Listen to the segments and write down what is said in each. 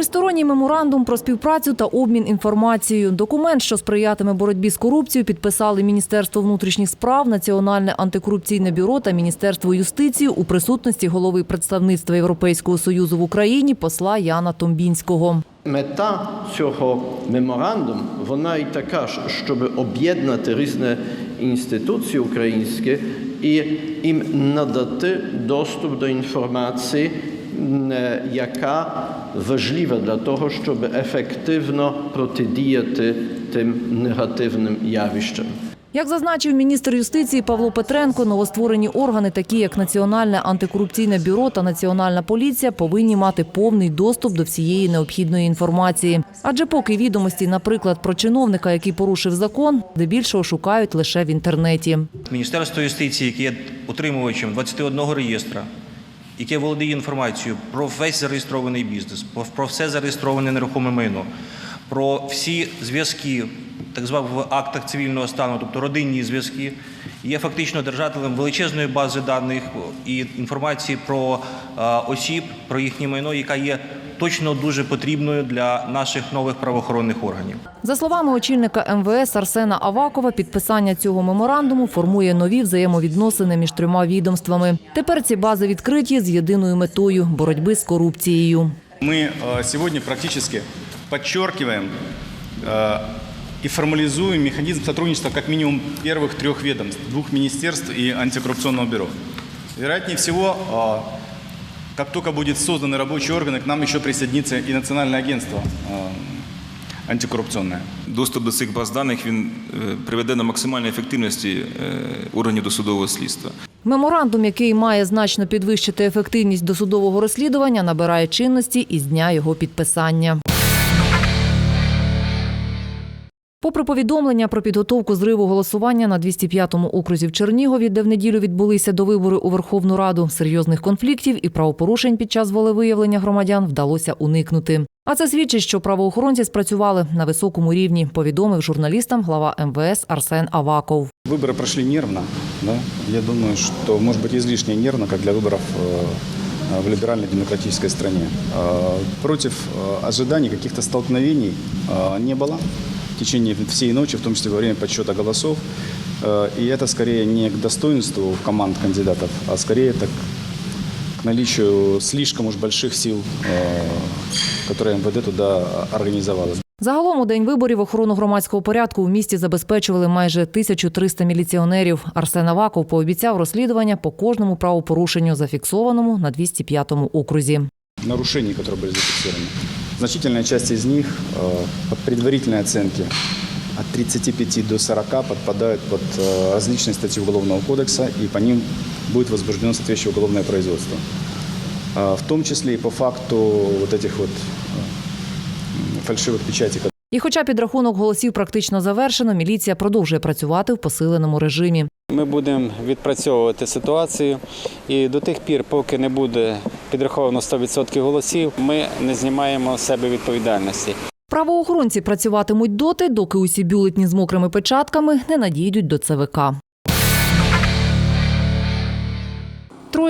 Тристоронній меморандум про співпрацю та обмін інформацією. Документ, що сприятиме боротьбі з корупцією, підписали Міністерство внутрішніх справ, Національне антикорупційне бюро та Міністерство юстиції у присутності голови представництва Європейського союзу в Україні посла Яна Томбінського. Мета цього меморандуму вона і така, ж, щоб об'єднати різні інституції українські і їм надати доступ до інформації, е, яка важлива для того, щоб ефективно протидіяти тим негативним явищам. Як зазначив міністр юстиції Павло Петренко, новостворені органи, такі як Національне антикорупційне бюро та Національна поліція, повинні мати повний доступ до всієї необхідної інформації. Адже поки відомості, наприклад, про чиновника, який порушив закон, здебільшого шукають лише в інтернеті. Міністерство юстиції, яке є утримувачем 21 реєстра, яке володіє інформацією про весь зареєстрований бізнес, про- все зареєстроване нерухоме майно, про всі зв'язки, так званих в актах цивільного стану, тобто родинні зв'язки, є фактично держателем величезної бази даних і інформації про е, осіб, про їхнє майно, яка є точно дуже потрібною для наших нових правоохоронних органів. За словами очільника МВС Арсена Авакова, підписання цього меморандуму формує нові взаємовідносини між трьома відомствами. Тепер ці бази відкриті з єдиною метою боротьби з корупцією. Мы э, сегодня практически подчеркиваем э, и формализуем механизм сотрудничества как минимум первых трех ведомств, двух министерств и антикоррупционного бюро. Вероятнее всего, э, как только будет созданы рабочие органы, к нам еще присоединится и Национальное агентство э, антикоррупционное. Доступ до цих баз даних він е, приведе до максимальної ефективності е, органів досудового слідства. Меморандум, який має значно підвищити ефективність досудового розслідування, набирає чинності із дня його підписання. Попри повідомлення про підготовку зриву голосування на 205-му окрузі в Чернігові, де в неділю відбулися до вибори у Верховну Раду, серйозних конфліктів і правопорушень під час волевиявлення громадян вдалося уникнути. А це свідчить, що правоохоронці спрацювали на високому рівні, повідомив журналістам глава МВС Арсен Аваков. Выборы прошли нервно. Да? Я думаю, что, может быть, излишне нервно, как для выборов э, в либеральной демократической стране. Э, Против э, ожиданий каких-то столкновений э, не было в течение всей ночи, в том числе во время подсчета голосов. Э, И это скорее не к достоинству команд кандидатов, а скорее так к наличию слишком уж больших сил, э, которые МВД туда организовало. Загалом у день виборів охорону громадського порядку в місті забезпечували майже 1300 міліціонерів. Арсен Аваков пообіцяв розслідування по кожному правопорушенню, зафіксованому на 205-му окрузі. нарушений, которые были зафиксированы. Значительная часть из них э, по предварительной оценке от 35 до 40 подпадают под э, различные статьи Уголовного кодекса, и по ним будет возбуждено соответствующее уголовное производство. Э, В том числе и по факту вот этих вот фальшивых печатей, І хоча підрахунок голосів практично завершено, міліція продовжує працювати в посиленому режимі. Ми будемо відпрацьовувати ситуацію, і до тих пір, поки не буде підраховано 100% голосів, ми не знімаємо з себе відповідальності. Правоохоронці працюватимуть доти, доки усі бюлетні з мокрими печатками не надійдуть до ЦВК.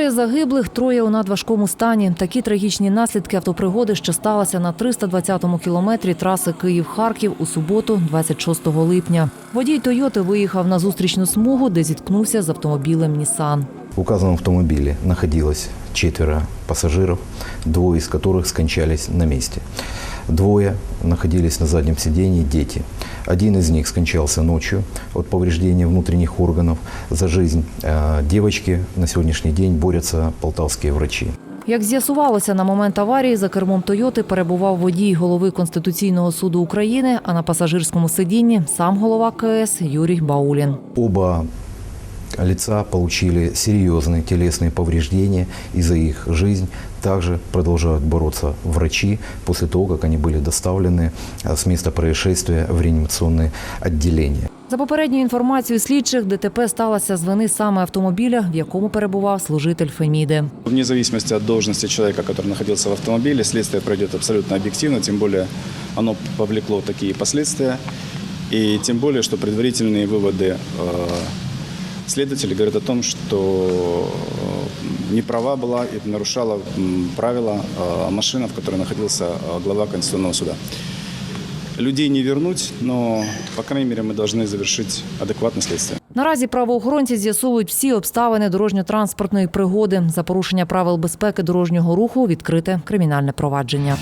Троє загиблих, троє у надважкому стані. Такі трагічні наслідки автопригоди, що сталася на 320-му кілометрі траси Київ-Харків у суботу, 26 липня. Водій Тойоти виїхав на зустрічну смугу, де зіткнувся з автомобілем Нісан. В указанном автомобиле находилось четверо пассажиров, двое из которых скончались на месте. Двое находились на заднем сидении дети. Один из них скончался ночью от повреждения внутренних органов. За жизнь э, девочки на сегодняшний день борются полтавские врачи. Як з'ясувалося, на момент аварії за кермом Тойоти перебував водій голови Конституційного суду України, а на пасажирському сидінні сам голова КС Юрій Баулін. Оба лица получили серьезные телесные повреждения, и за их жизнь также продолжают бороться врачи после того, как они были доставлены а, с места происшествия в реанимационное отделение. За попередньою інформацією слідчих, ДТП сталося з вини саме автомобіля, в якому перебував служитель Феміди. Вне зависимости от должности человека, который находился в автомобиле, следствие пройдет абсолютно объективно, тем более оно повлекло такие последствия. И тем более, что предварительные выводы э, следователей говорят о том, что не права была и нарушала м, правила э, машина, в которой находился э, глава Конституционного суда. Людей не вернуть, но, по крайней мере, мы должны завершить адекватное следствие. Наразі правоохоронці з'ясовують всі обставини дорожньо-транспортної пригоди. За порушення правил безпеки дорожнього руху відкрите кримінальне провадження.